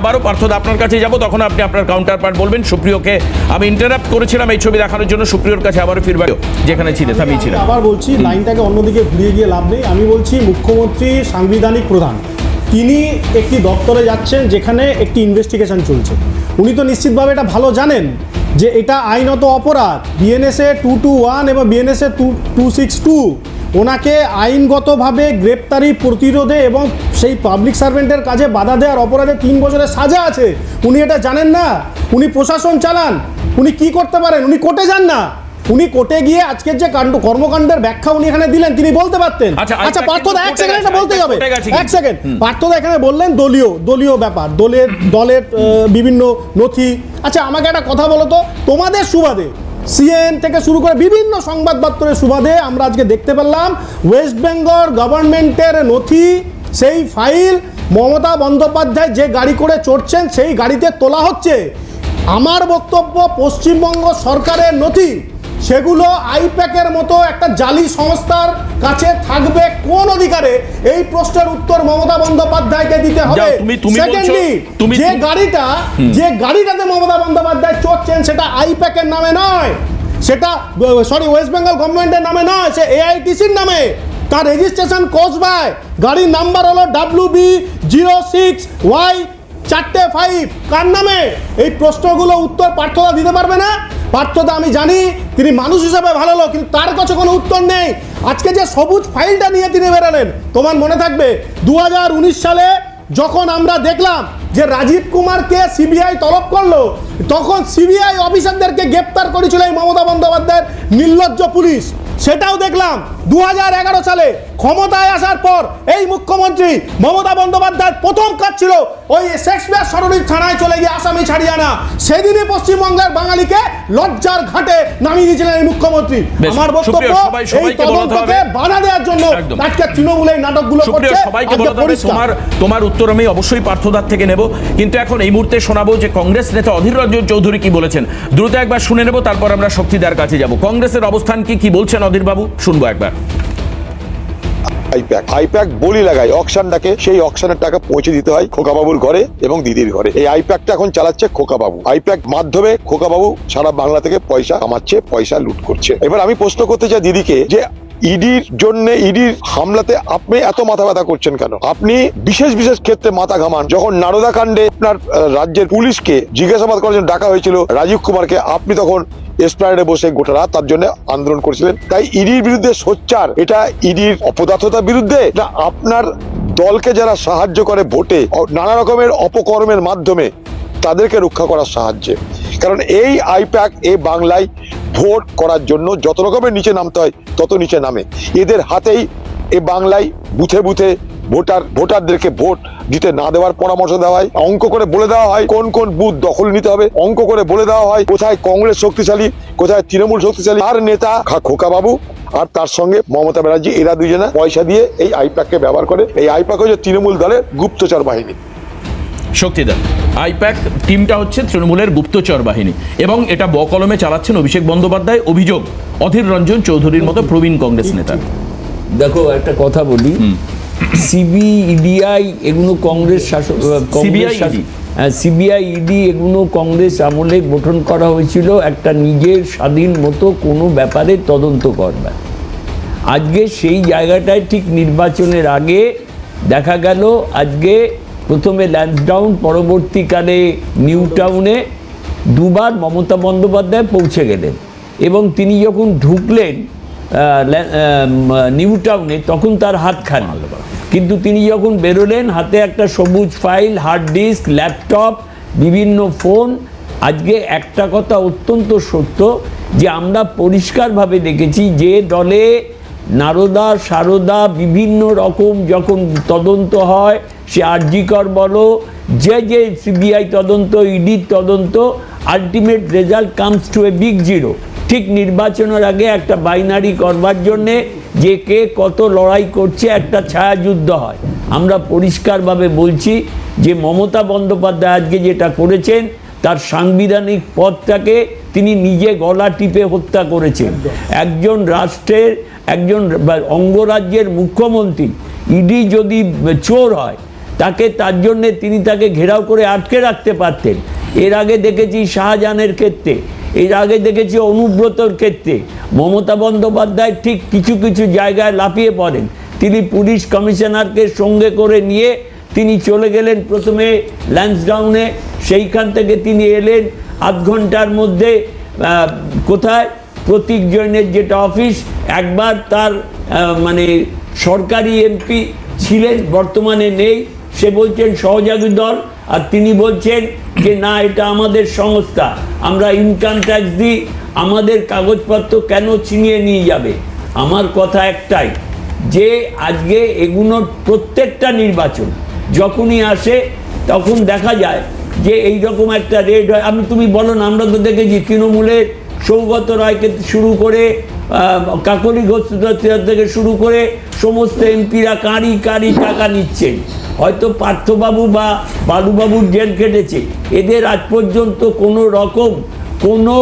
আবারও পার্থদা আপনার কাছে যাব। তখন আপনি আপনার কাউন্টার পার্ট বলবেন, সুপ্রিয়কে আমি ইন্টারাপ্ট করেছিলাম এই ছবি দেখানোর জন্য, সুপ্রিয়র কাছে আবারও ফিরবার যেখানে ছিলেন আমি ছিলাম। আবার বলছি লাইনটাকে অন্যদিকে ঘুরিয়ে গিয়ে লাভ নেই। আমি বলছি, মুখ্যমন্ত্রী, সাংবিধানিক প্রধান, তিনি একটি দপ্তরে যাচ্ছেন যেখানে একটি ইনভেস্টিগেশন চলছে। উনি তো নিশ্চিতভাবে এটা ভালো জানেন যে এটা আইনত অপরাধ। বিএনএসএ টু টু ওয়ান এবং BNSA two two six two ওনাকে আইনগতভাবে গ্রেপ্তারি প্রতিরোধে এবং সেই পাবলিক সার্ভেন্টের কাজে বাধা দেওয়ার অপরাধে তিন বছরের সাজা আছে। উনি এটা জানেন না? উনি প্রশাসন চালান। উনি কি করতে পারেন? উনি কোর্টে যান না। উনি কোর্টে গিয়ে আজকের যে কাণ্ড কর্মকাণ্ডের ব্যাখ্যা উনি এখানে দিলেন তিনি বলতে পারতেন। আচ্ছা, আচ্ছা আরেকটা পার্থদা এক সেকেন্ড এটা বলতেই হবে। এক। সেকেন্ড পার্থদা এখানে বললেন দলীয় দলীয় ব্যাপার। দলের দলের বিভিন্ন নথি। আচ্ছা আমাকে একটা কথা বলো তো। তোমাদের সুবাদে সিএন থেকে শুরু করে বিভিন্ন সংবাদপত্রের সুবাদে আমরা আজকে দেখতে পেলাম ওয়েস্ট বেঙ্গল গভর্নমেন্টের নথি, সেই ফাইল মমতা বন্দ্যোপাধ্যায় যে গাড়ি করে চড়ছেন সেই গাড়িতে তোলা হচ্ছে। আমার বক্তব্য পশ্চিমবঙ্গ সরকারের নথি। সেগুলো আইপ্যাকের মতো একটা জালি সংস্থার কাছে থাকবে কোন অধিকারে? এই প্রশ্নের উত্তর মমতা বন্দ্যোপাধ্যায়কে দিতে হবে। সেকেন্ডলি যে গাড়িটা যে গাড়িটাতে মমতা বন্দ্যোপাধ্যায় চড়ছেন সেটা আইপ্যাকের নামে নয়। সেটা সরি ওয়েস্ট বেঙ্গল গভর্নমেন্টের নামে নয় সে এআইটিসির নামে। তার রেজিস্ট্রেশন কোচবায় গাড়ির নাম্বার হলো W B zero six Y চারটে ফাইভ কার নামে? এই প্রশ্নগুলো উত্তর পার্থদা দিতে পারবে না? পার্থদা আমি জানি তিনি মানুষ হিসাবে ভালো লোক, কিন্তু তার কাছে কোনো উত্তর নেই। আজকে যে সবুজ ফাইলটা নিয়ে তিনি বেরোলেন, তোমার মনে থাকবে? দু হাজার উনিশ সালে যখন আমরা দেখলাম যে রাজীব কুমারকে সিবিআই তলব করল, তখন সিবিআই অফিসারদেরকে গ্রেপ্তার করেছিল এই মমতা বন্দ্যোপাধ্যায়ের নির্লজ্জ পুলিশ। সেটাও দেখলাম। দু হাজার এগারো সালে ক্ষমতায় আসার পর এই মুখ্যমন্ত্রী মমতা বন্দ্যোপাধ্যায়ের প্রথম কাজ ছিল ওই শেক্সপিয়ার সরণির থানায় চলে গিয়ে আসামি ছাড়িয়ে আনা। সেদিনই পশ্চিমবঙ্গের বাঙালিকে লজ্জার ঘাটে নামিয়ে দিয়েছিলেন এই মুখ্যমন্ত্রী। আমার বক্তব্য এই তদন্তকে বাধা দেওয়ার জন্য আজকে তৃণমূল এই নাটকগুলো করছে। সবাইকে বলতে। তোমার তোমার উত্তর আমি অবশ্যই পার্থদার থেকে নেব। কিন্তু এখন এই মুহূর্তে শোনাবো যে কংগ্রেস নেতা অধীর রঞ্জন চৌধুরী কি বলেছেন। দ্রুত একবার শুনে নেব তারপর আমরা শক্তিদার কাছে যাব। কংগ্রেসের অবস্থান কি কি বলছেন অধীর বাবু শুনব একবার। আইপ্যাক আইপ্যাক বলি লাগায় অকশন ডাকে সেই অকশনের টাকা পৌঁছে দিতে হয় খোকাবাবুর ঘরে এবং দিদির ঘরে। এই আইপ্যাকটা এখন চালাচ্ছে খোকাবাবু। আইপ্যাক মাধ্যমে খোকাবাবু সারা বাংলা থেকে পয়সা কামাচ্ছে, পয়সা লুট করছে। এবার আমি প্রশ্ন করতে চাই দিদিকে যে ইডির জন্য, ইডির হামলাতে আপনি এত মাথা ব্যথা করছেন কেন? আপনি বিশেষ বিশেষ ক্ষেত্রে মাথা ঘামান। যখন নারদা কাণ্ডে আপনার রাজ্যের পুলিশকে জিজ্ঞাসাবাদ করার জন্য ডাকা হয়েছিল রাজীব কুমারকে, আপনি তখন এসপ্লানেডে বসে গোটা রাত তার জন্য আন্দোলন করেছিলেন। তাই ইডির বিরুদ্ধে সোচ্চার, এটা ইডির অপদার্থতার বিরুদ্ধে? না, আপনার দলকে যারা সাহায্য করে ভোটে নানা রকমের অপকর্মের মাধ্যমে তাদেরকে রক্ষা করার সাহায্যে। কারণ এই আইপ্যাক, এই বাংলায় ভোট করার জন্য যত রকমের নিচে নামতে হয়, তত নিচে নামে। এদের হাতেই এ বাংলায় বুথে বুথে ভোটার, ভোটারদেরকে ভোট দিতে না দেওয়ার পরামর্শ দেওয়া হয়, অঙ্ক করে বলে দেওয়া হয় কোন কোন বুথ দখল নিতে হবে, অঙ্ক করে বলে দেওয়া হয় কোথায় কংগ্রেস শক্তিশালী, কোথায় তৃণমূল শক্তিশালী, আর নেতা খা- খোকাবাবু আর তার সঙ্গে মমতা ব্যানার্জি, এরা দুজনে পয়সা দিয়ে এই আইপ্যাককে ব্যবহার করে। এই আইপ্যাক হচ্ছে তৃণমূল দলের গুপ্তচর বাহিনী। শক্তিদার আইপ্যাক টিমটা হচ্ছে তৃণমূলের গুপ্তচর বাহিনী এবং এটা বকলমে চালাচ্ছেন অভিষেক বন্দ্যোপাধ্যায় অভিযোগ অধীর রঞ্জন চৌধুরীর মতো প্রবীণ কংগ্রেস নেতা। দেখো একটা কথা বলি। সিবি ইডিআই এগুলো কংগ্রেস শাসক সিবিআই ইডি। এগুলো কংগ্রেস আমলে গঠন করা হয়েছিল একটা নিজের স্বাধীন মতো কোনো ব্যাপারে তদন্ত করবে। আজকে সেই জায়গাটায় ঠিক নির্বাচনের আগে দেখা গেল আজকে প্রথমে ল্যান্সডাউন পরবর্তীকালে নিউ টাউনে দুবার মমতা বন্দ্যোপাধ্যায় পৌঁছে গেলেন। এবং তিনি যখন ঢুকলেন নিউ টাউনে তখন তার হাত খালি। কিন্তু তিনি যখন বেরোলেন, হাতে একটা সবুজ ফাইল, হার্ড ডিস্ক, ল্যাপটপ, বিভিন্ন ফোন, আজকে একটা কথা অত্যন্ত সত্য যে আমরা পরিষ্কারভাবে দেখেছি যে দলে নারদা, সারদা বিভিন্ন রকম যখন তদন্ত হয়, সে আরজিকর বলো, যে যে সিবিআই তদন্ত ইডির তদন্ত ultimate result comes to a big zero ঠিক নির্বাচনের আগে একটা বাইনারি করবার জন্যে যে কে কত লড়াই করছে, একটা ছায়াযুদ্ধ হয়। আমরা পরিষ্কারভাবে বলছি যে মমতা বন্দ্যোপাধ্যায় আজকে যেটা করেছেন, তার সাংবিধানিক পদটাকে তিনি নিজে গলা টিপে হত্যা করেছেন। একজন রাষ্ট্রের একজন অঙ্গরাজ্যের মুখ্যমন্ত্রী, ইডি যদি চোর হয়, তাকে তার জন্যে তিনি তাকে ঘেরাও করে আটকে রাখতে পারতেন। এর আগে দেখেছি শাহজাহানের ক্ষেত্রে, এর আগে দেখেছি অনুব্রতর ক্ষেত্রে। মমতা বন্দ্যোপাধ্যায় ঠিক কিছু কিছু জায়গায় লাফিয়ে পড়েন। তিনি পুলিশ কমিশনারকে সঙ্গে করে নিয়ে তিনি চলে গেলেন প্রথমে ল্যান্সডাউনে। সেইখান থেকে তিনি এলেন আধ ঘণ্টার মধ্যে কোথায়? প্রতীক জৈনের যেটা অফিস, একবার তার মানে সরকারি এমপি ছিলেন, বর্তমানে নেই। সে বলছেন, সহযোগী দল। আর তিনি বলছেন যে, না, এটা আমাদের সংস্থা। আমরা ইনকাম ট্যাক্স দিই, আমাদের কাগজপত্র কেন ছিনিয়ে নিয়ে যাবে? আমার কথা একটাই, যে আজকে এগুলোর প্রত্যেকটা নির্বাচন যখনই আসে, তখন দেখা যায় যে এই রকম একটা রেড হয়। আমি, তুমি বলো না, আমরা তো দেখেছি তৃণমূলের সৌগত রায়কে শুরু করে কাকলি ঘোষ থেকে শুরু করে সমস্ত এমপিরা কারি কারি টাকা নিচ্ছেন। হয়তো পার্থবাবু বা বালুবাবুর জেল কেটেছে। এদের আজ পর্যন্ত কোনো রকম কোনো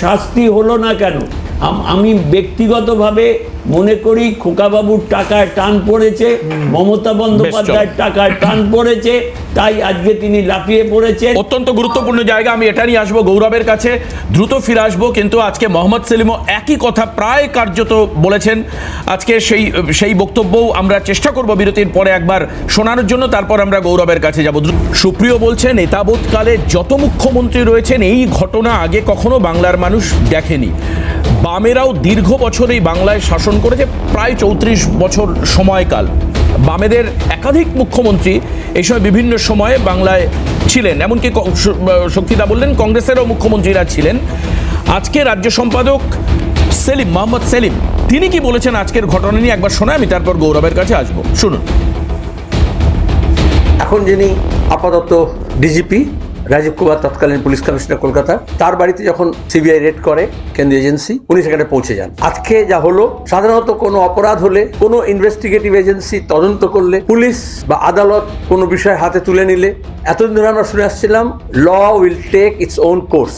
শাস্তি হলো না কেন? আম- আমি ব্যক্তিগতভাবে মনে করি খোকাবাবুর টাকায় টান পড়েছে মমতা বন্দ্যোপাধ্যায়ের টাকায় টান পড়েছে তাই আজকে তিনি লাফিয়ে পড়েছেন। অত্যন্ত গুরুত্বপূর্ণ জায়গা আমি এটা নিয়ে আসব গৌরবের কাছে দ্রুত ফিরে আসব কিন্তু আজকে মোহাম্মদ সেলিমও একই কথা প্রায় কার্যত বলেছেন। আজকে সেই সেই বক্তব্যও আমরা চেষ্টা করব বিরতির পরে একবার শোনানোর জন্য তারপর আমরা গৌরবের কাছে যাব। সুপ্রিয় বলছেন নেতাবোধকালে যত মুখ্যমন্ত্রী রয়েছেন এই ঘটনা আগে কখনো বাংলার মানুষ দেখেনি। বামেরাও দীর্ঘ বছর এই বাংলায় শাসন করেছে, প্রায় চৌত্রিশ বছর সময়কাল। বামেদের একাধিক মুখ্যমন্ত্রী এই সময় বিভিন্ন সময়ে বাংলায় ছিলেন, এমনকি শক্তিদা বললেন কংগ্রেসেরও মুখ্যমন্ত্রীরা ছিলেন। আজকে রাজ্য সম্পাদক সেলিম, মোহাম্মদ সেলিম, তিনি কি বলেছেন আজকের ঘটনা নিয়ে একবার শোনা আমি তারপর গৌরবের কাছে আসব। শুনুন। এখন যিনি আপাতত ডিজিপি রাজীব কুমার তৎকালীন পুলিশ কমিশনার কলকাতা, তার বাড়িতে যখন সিবিআই রেড করে, কেন্দ্রীয় এজেন্সি, উনি সেখানে পৌঁছে যান। আজকে যা হলো, সাধারণত কোনো অপরাধ হলে, কোনো ইনভেস্টিগেটিভ এজেন্সি তদন্ত করলে, পুলিশ বা আদালত কোনো বিষয় হাতে তুলে নিলে, এতদিন ধরে আমরা শুনে আসছিলাম law will take its own course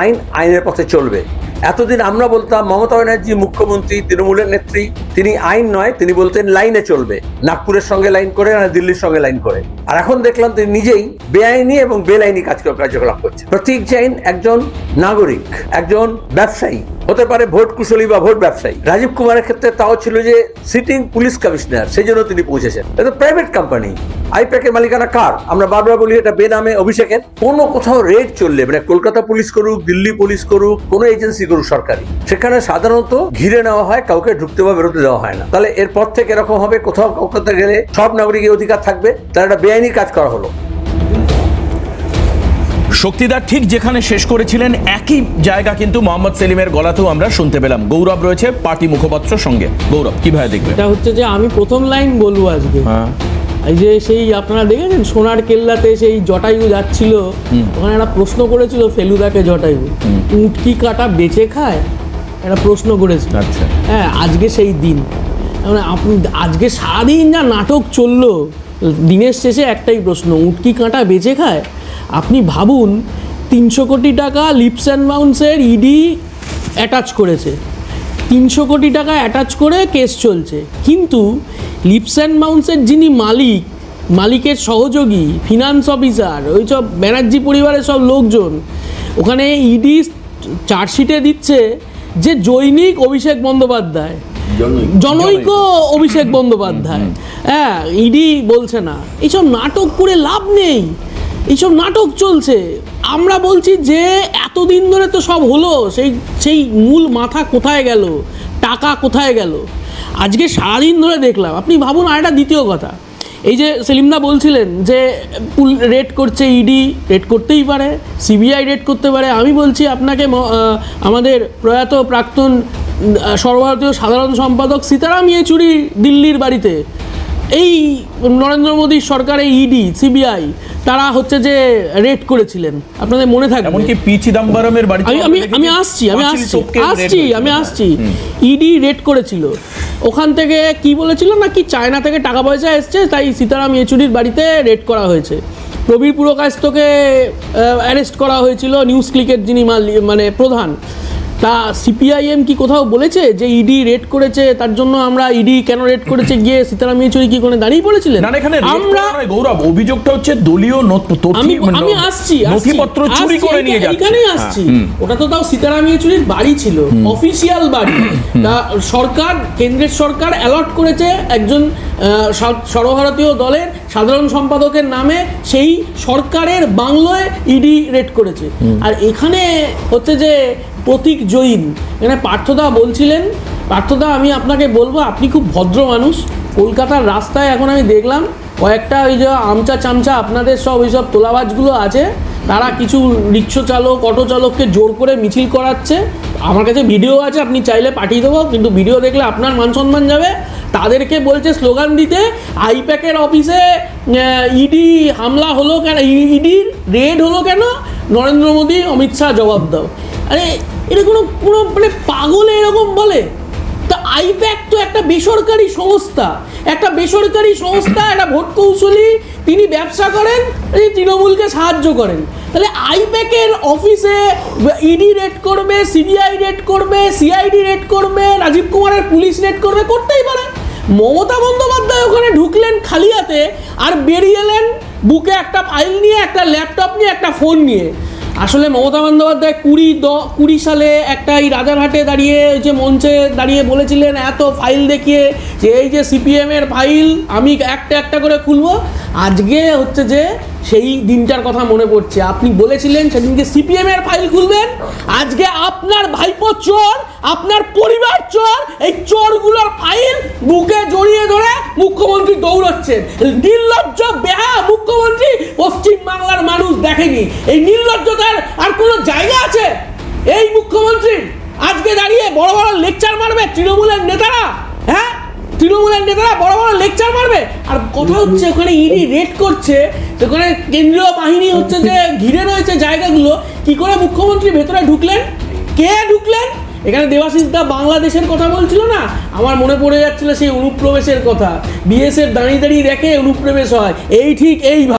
আইন আইনের পথে চলবে। এতদিন আমরা বলতাম, মমতা ব্যানার্জি মুখ্যমন্ত্রী, তৃণমূলের নেত্রী, তিনি আইন নয়, তিনি বলতেন লাইনে চলবে। নাগপুরের সঙ্গে লাইন করে না দিল্লির সঙ্গে লাইন করে। আর এখন দেখলাম তিনি নিজেই বেআইনি এবং বেলাইনি কাজ কার্যকলাপ করছে প্রতীক জৈন একজন নাগরিক, একজন ব্যবসায়ী। হতে পারে ভোট কুশলী বা ভোট ব্যবসায়ী। রাজীব কুমারের ক্ষেত্রে তাও ছিল যে সিটিং পুলিশ কমিশনার সেই জন্য তিনি পৌঁছেছেন। এটা প্রাইভেট কোম্পানি আইপ্যাকের মালিকানা কার? আমরা বারবার বলি এটা বেনামে অভিষেকের। কোনো কোথাও রেড চললে মানে কলকাতা পুলিশ করুক, দিল্লি পুলিশ করুক, কোনো এজেন্সি করুক সরকারি। সেখানে সাধারণত ঘিরে নেওয়া হয় কাউকে ঢুকতে বা বেরোতে দেওয়া হয় না। তাহলে এরপর থেকে এরকম হবে কোথাও কলকাতা গেলে সব নাগরিকের অধিকার থাকবে। তাহলে একটা বেআইনি কাজ করা হলো। শক্তিদার ঠিক যেখানে শেষ করেছিলেন একই জায়গা কিন্তু মোহাম্মদ সেলিমের গলাতেও আমরা শুনতে পেলাম। গৌরব রয়েছে পার্টি মুখপাত্র সঙ্গে। গৌরব কীভাবে দেখবে? এটা হচ্ছে যে আমি প্রথম লাইন বলব আজকে। হ্যাঁ। এই যে সেই আপনারা দেখেছেন সোনার কেল্লাতে সেই জটায়ু যাচ্ছিল ওখানে একটা প্রশ্ন করেছিল ফেলুদাকে জটায়ু। উটকি কাটা বেঁচে খায়? একটা প্রশ্ন করেছিল। আচ্ছা। হ্যাঁ আজকে সেই দিন। মানে আপনি আজকে সারাদিন যা নাটক চলল দিনের শেষে একটাই প্রশ্ন উটকি কাঁটা বেঁচে খায়? আপনি ভাবুন তিনশো কোটি টাকা লিপস অ্যান্ড বাউন্সের ইডি অ্যাটাচ করেছে। তিনশো কোটি টাকা অ্যাটাচ করে কেস চলছে। কিন্তু লিপস অ্যান্ড মাউন্সের যিনি মালিক মালিকের সহযোগী ফিনান্স অফিসার ওই সব ব্যানার্জি পরিবারের সব লোকজন ওখানে ইডি চার্জশিটে দিচ্ছে যে জৈনিক অভিষেক বন্দ্যোপাধ্যায়। জনৈক। অভিষেক বন্দ্যোপাধ্যায়। হ্যাঁ ইডি বলছে না। এইসব নাটক করে লাভ নেই। এইসব নাটক চলছে। আমরা বলছি যে এতদিন ধরে তো সব হলো, সেই সেই মূল মাথা কোথায় গেল? টাকা কোথায় গেল? আজকে সারাদিন ধরে দেখলাম। আপনি ভাবুন আর একটা দ্বিতীয় কথা। এই যে সেলিমদা বলছিলেন যে রেড করছে ইডি রেড করতেই পারে সিবিআই রেড করতে পারে। আমি বলছি আপনাকে আমাদের প্রয়াত প্রাক্তন সর্বভারতীয় সাধারণ সম্পাদক সীতারাম ইয়েচুরি দিল্লির বাড়িতে এই নরেন্দ্র মোদীর সরকারের ইডি সিবিআই তারা হচ্ছে যে রেড করেছিলেন। আপনাদের মনে থাকবে। এমনকি পি চিদাম্বরমের বাড়ি আমি আমি আমি আসছি আমি আসছি আসছি আমি আসছি। ইডি রেড করেছিল। ওখান থেকে কি বলেছিল না কি চায়না থেকে টাকা পয়সা এসছে তাই সীতারাম ইয়েচুরির বাড়িতে রেড করা হয়েছে। প্রবীর পুরকাস্তকে অ্যারেস্ট করা হয়েছিল নিউজ ক্লিকের যিনি মানে প্রধান। তা সিপিআইএম কি কোথাও বলেছে যে ইডি রেড করেছে? তার জন্য আমরা ইডি কেন রেড করেছে? গিয়ে সীতারাম ইয়েচুরি কি কোনো দাঁড়িয়ে পড়েছিলেন? না এখানে আমরা গৌরব। অভিযোগটা হচ্ছে দলীয় তথ্য- আমি মানে আমি আসছি নথিপত্র চুরি করে নিয়ে যাচ্ছে। এইখানেই হ্যাঁ, আসছি। ওটা তো তাও সীতারাম ইয়েচুরির বাড়ি ছিল অফিসিয়াল বাড়ি। তা সরকার কেন্দ্রের সরকার অ্যালট করেছে একজন সর্বভারতীয় দলের সাধারণ সম্পাদকের নামে সেই সরকারের বাংলোয় ইডি রেড করেছে। আর এখানে হচ্ছে যে প্রতীক জৈন। এখানে পার্থদা বলছিলেন, পার্থদা, আমি আপনাকে বলব, আপনি খুব ভদ্র মানুষ। কলকাতার রাস্তায় এখন আমি দেখলাম, কয়েকটা ওই যে আমচা চামচা আপনাদের সব ওই সব তোলাবাজগুলো আছে। তারা কিছু রিক্সা চালক, অটো চালককে জোর করে মিছিল করাচ্ছে। আমার কাছে ভিডিও আছে, আপনি চাইলে পাঠিয়ে দেবো, কিন্তু ভিডিও দেখলে আপনার মান সম্মান যাবে। তাদেরকে বলছে স্লোগান দিতে, আইপ্যাকের অফিসে ইডি হামলা হলো কেন? ইডির রেড হলো কেন? নরেন্দ্র মোদী, অমিত শাহ জবাব দাও। আরে এটা কোনো কোনো মানে পাগলে এরকম বলে? তা আইপ্যাক তো একটা বেসরকারি সংস্থা। একটা বেসরকারি সংস্থা, একটা ভোট কৌশলী তিনি ব্যবসা করেন এই তৃণমূলকে সাহায্য করেন। তাহলে আইপ্যাকের অফিসে ইডি রেড করবে সিবিআই রেড করবে সিআইডি রেড করবে, রাজীব কুমারের পুলিশ রেড করবে, করতেই পারে। মমতা বন্দ্যোপাধ্যায় ওখানে ঢুকলেন খালি হাতে আর বেরিয়ে এলেন বুকে একটা ফাইল নিয়ে, একটা ল্যাপটপ নিয়ে, একটা ফোন নিয়ে। আসলে মমতা বন্দ্যোপাধ্যায় কুড়ি দ, কুড়ি সালে একটা এই রাজারহাটে দাঁড়িয়ে যে মঞ্চে দাঁড়িয়ে বলেছিলেন, এত ফাইল দেখিয়ে যে এই যে সিপিএমের ফাইল আমি একটা একটা করে খুলবো। আজকে হচ্ছে যে সেই দিনটার কথা মনে পড়ছে। আপনি বলেছিলেন সেদিনকে সিপিএম এর ফাইল খুলবেন। আজকে আপনার ভাইপো চোর, আপনার পরিবার চোর, এই চোরগুলোর ফাইল বুকে জড়িয়ে ধরে মুখ্যমন্ত্রী দৌড়চ্ছেন। নির্লজ্জ বেহা মুখ্যমন্ত্রী পশ্চিম বাংলার মানুষ দেখেনি। এই নির্লজ্জতার আর কোনো জায়গা আছে? এই মুখ্যমন্ত্রী, আজকে দাঁড়িয়ে বড় বড় লেকচার মারবে তৃণমূলের নেতারা। তৃণমূলের নেতারা বড় বড় লেকচার মারবে। আর কথা হচ্ছে ওখানে ইডি রেড করছে, ওখানে কেন্দ্রীয় বাহিনী হচ্ছে যে ঘিরে রয়েছে জায়গাগুলো, কি করে মুখ্যমন্ত্রী ভেতরে ঢুকলেন? কে ঢুকলেন? এখানে দেবাশিস দা বাংলাদেশের কথা বলছিল না? আমার মনে পড়ে যাচ্ছিল সেই অনুপ্রবেশের কথা। বিএসএফ দাঁড়িয়ে দাঁড়িয়ে দেখে অনুপ্রবেশ হয়। এই ঠিক এই